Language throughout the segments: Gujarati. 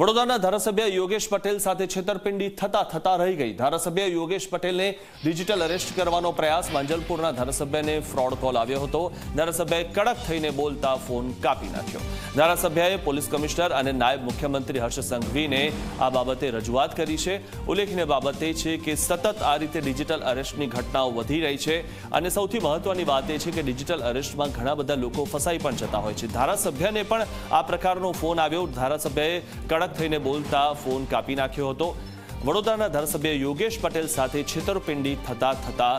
વડોદરાના ધારાસભ્ય યોગેશ પટેલ સાથે છેતરપિંડી થતા થતા રહી ગઈ. ધારાસભ્ય યોગેશ પટેલને ડિજિટલ અરેસ્ટ કરવાનો પ્રયાસ. માંજલપુરના ધારાસભ્યને ફ્રોડ કોલ આવ્યો હતો. ધારાસભ્યએ કડક થઈને બોલતા ફોન કાપી નાખ્યો. ધારાસભ્યએ પોલીસ કમિશનર અને નાયબ મુખ્યમંત્રી હર્ષ સંઘવીને આ બાબતે રજૂઆત કરી છે. ઉલ્લેખનીય બાબત એ છે કે સતત આ રીતે ડિજિટલ અરેસ્ટની ઘટનાઓ વધી રહી છે અને સૌથી મહત્વની વાત એ છે કે ડિજિટલ અરેસ્ટમાં ઘણા બધા લોકો ફસાઈ પણ જતા હોય છે. ધારાસભ્યને પણ આ પ્રકારનો ફોન આવ્યો. ધારાસભ્યએ કડક થઈને બોલતા ફોન કાપી નાખ્યો હતો. વડોદરાના ધારાસભ્ય યોગેશ પટેલ સાથે છેતરપિંડી થતા થતા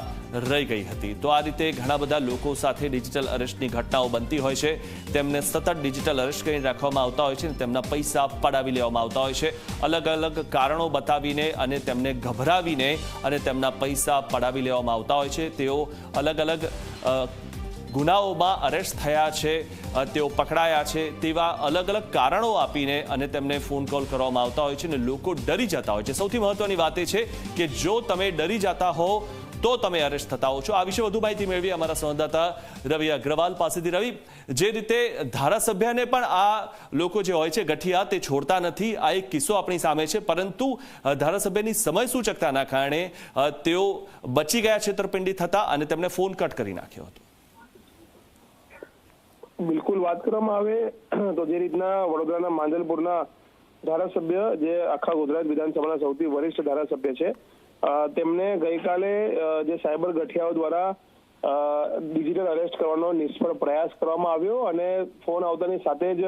રહી ગઈ હતી. તો આ રીતે ઘણા બધા લોકો સાથે ડિજિટલ અરેસ્ટની ઘટનાઓ બનતી હોય છે. તેમને સતત ડિજિટલ અરેસ્ટ કરીને રાખવામાં આવતા હોય છે અને તેમના પૈસા પડાવી લેવામાં આવતા હોય છે. અલગ અલગ કારણો બતાવીને અને તેમને ગભરાવીને અને તેમના પૈસા પડાવી લેવામાં આવતા હોય છે. તેઓ અલગ અલગ ગુનાઓમાં અરેસ્ટ થયા છે તેઓ પકડાયા છે, તેવા અલગ અલગ કારણો આપીને અને તેમને ફોન કોલ કરવામાં આવતા હોય છે અને લોકો ડરી જતા હોય છે. સૌથી મહત્વની વાત એ છે કે જો તમે ડરી જતા હો, તો તમે અરેસ્ટ થતા હો છો. આ વિશે વધુ માહિતી મેળવી અમારા સંવાદદાતા રવિ અગ્રવાલ પાસેથી. રવિ, જે રીતે ધારાસભ્યને પણ આ લોકો જે હોય છે ગઠિયા, તે છોડતા નથી. આ એક કિસ્સો આપણી સામે છે. પરંતુ ધારાસભ્યની સમય સૂચકતાના કારણે તેઓ બચી ગયા છેતરપિંડી થતા અને તેમને ફોન કટ કરી નાખ્યો હતો. બિલકુલ વાત કરવામાં આવે તો જે રીતના વડોદરાના માંજલપુરના ધારાસભ્ય, જે આખા ગુજરાત વિધાનસભાના સૌથી વરિષ્ઠ ધારાસભ્ય છે તેમને ગઈકાલે જે સાયબર ગઠિયાઓ દ્વારા ડિજિટલ અરેસ્ટ કરવાનો નિષ્ફળ પ્રયાસ કરવામાં આવ્યો અને ફોન આવતાની સાથે જ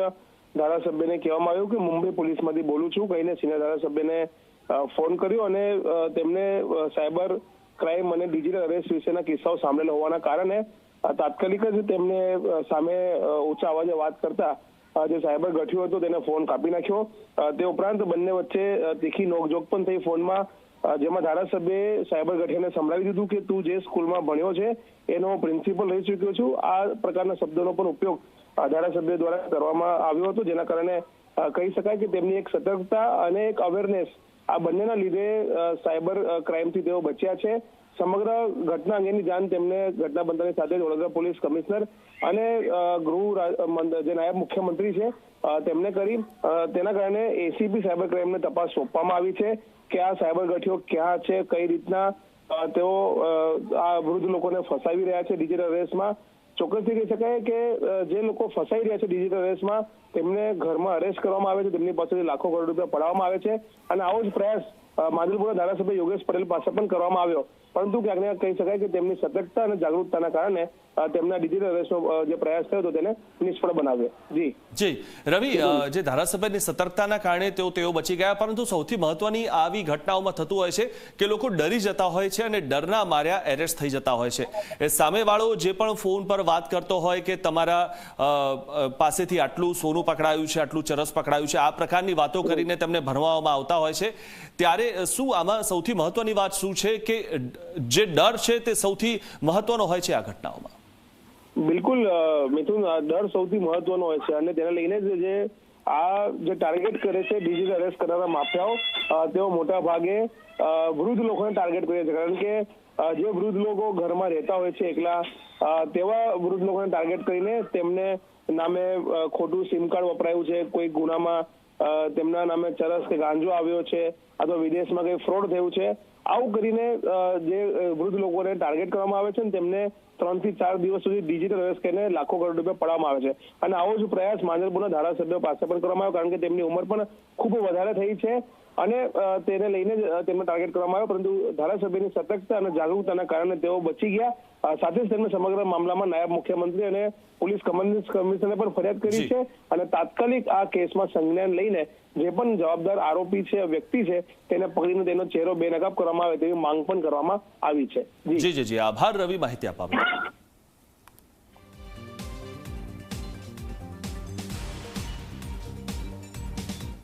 ધારાસભ્યને કહેવામાં આવ્યું કે, મુંબઈ પોલીસમાંથી બોલું છું, કહીને સિનિયર ધારાસભ્યને ફોન કર્યો અને તેમને સાયબર ક્રાઇમ અને ડિજિટલ અરેસ્ટ વિશેના કિસ્સાઓ સાંભળેલા હોવાના કારણે તાત્કાલિક જ તેમને સામે ઊંચા અવાજે વાત કરતા જે સાયબર ગઠિયો હતો તેને ફોન કાપી નાખ્યો. તે ઉપરાંત બંને વચ્ચે તીખી નોકઝોક પણ થઈ ફોનમાં. જેમાં ધારાસભ્યે સાયબર ગઠિયાને સંભળાવી દીધું કે તું જે સ્કૂલમાં ભણ્યો છે, એનો પ્રિન્સિપલ રહી ચૂક્યો છું. આ પ્રકારના શબ્દોનો પણ ઉપયોગ ધારાસભ્ય દ્વારા કરવામાં આવ્યો હતો, જેના કારણે કહી શકાય કે તેમની એક સતર્કતા અને એક અવેરનેસ આ બંનેના લીધે સાયબર ક્રાઇમથી તેઓ બચ્યા છે. સમગ્ર ઘટના અંગેની જાણ તેમને ઘટના બનતાની સાથે જ વડોદરા પોલીસ કમિશનર અને ગૃહ જે નાયબ મુખ્યમંત્રી છે તેમને કરી. તેના કારણે એસીપી સાયબર ક્રાઇમને તપાસ સોંપવામાં આવી છે કે આ સાયબર ગઠિયો ક્યાં છે કઈ રીતના? તેઓ આ વૃદ્ધ લોકોને ફસાવી રહ્યા છે ડિજિટલ રેસમાં. ચોક્કસથી કહી શકાય કે જે લોકો ફસાઈ રહ્યા છે ડિજિટલ રેસમાં તેમને ઘરમાં અરેસ્ટ કરવામાં આવે છે તેમની પાસેથી લાખો કરોડ રૂપિયા પડાવવામાં આવે છે. અને આવો જ પ્રયાસ અ, ધારાસભ્ય યોગેશ પટેલ પાસે પણ કરવામાં આવ્યો. પરંતુ ક્યાંક ને કહી શકાય કે તેમની સતર્કતા અને જાગૃતતાના કારણે તેમના ડિજિટલ જે પ્રયાસ થયો હતો તેને નિષ્ફળ બનાવ્યો. જી. જી. રવિ જે ધારાસભ્યની સતર્કતાના કારણે તેઓ તેઓ બચી ગયા, પરંતુ સૌથી મહત્વની આવી ઘટનાઓમાં થતું હોય છે કે લોકો ડરી જતા હોય છે અને ડરના માર્યા એરેસ્ટ થઈ જતા હોય છે. એ સામેવાળો જે પણ ફોન પર વાત કરતો હોય કે તમારા પાસેથી આટલું સોનું પકડાયું છે, આટલું ચરસ પકડાયું છે, આ પ્રકારની વાતો કરીને તેમને ભરવામાં આવતા હોય છે, ત્યારે શું આમાં સૌથી મહત્વની વાત શું છે કે જે ડર છે તે સૌથી મહત્વનો હોય છે આ ઘટનાઓમાં? બિલકુલ મિથુન ડર સૌથી મહત્વનો હોય છે અને તેને લઈને જ જે આ જે ટાર્ગેટ કરે છે ડિજિટલ અરેસ્ટ કરનારા માફિયાઓ તેઓ મોટા ભાગે વૃદ્ધ લોકોને ટાર્ગેટ કરે છે. કારણ કે જે વૃદ્ધ લોકો ઘરમાં રહેતા હોય છે એકલા તેવા વૃદ્ધ લોકોને ટાર્ગેટ કરીને તેમને નામે ખોટું સિમ કાર્ડ વપરાયું છે. કોઈ ગુનામાં તેમના નામે ચરસ કે ગાંજો આવ્યો છે. અથવા વિદેશમાં કઈ ફ્રોડ થયું છે. આવું કરીને જે વૃદ્ધ લોકોને ટાર્ગેટ કરવામાં આવે છે ને તેમને ત્રણથી ચાર દિવસ સુધી ડિજિટલ અરેસ્ટ કરીને લાખો કરોડ રૂપિયા પડાવવામાં આવે છે. અને આવો જ પ્રયાસ માંજરપુરના ધારાસભ્યો પાસે પણ કરવામાં આવ્યો કારણ કે તેમની ઉંમર પણ ખૂબ વધારે થઈ છે અને તેને લઈને જ તેમને ટાર્ગેટ કરવામાં આવ્યો. પરંતુ ધારાસભ્યની સતર્કતા અને જાગૃતતાના કારણે તેઓ બચી ગયા. સાથે જ તેમને સમગ્ર મામલામાં નાયબ મુખ્યમંત્રી અને પોલીસ કમિશનરે પણ ફરિયાદ કરી છે. અને તાત્કાલિક આ કેસમાં સંજ્ઞાન લઈને જે પણ જવાબદાર આરોપી છે, વ્યક્તિ છે, તેને પકડીને તેનો ચહેરો બેનકાબ કરવામાં આવે તેવી માંગ પણ કરવામાં આવી છે. જી. જી જી આભાર, રવિ માહિતી આપવા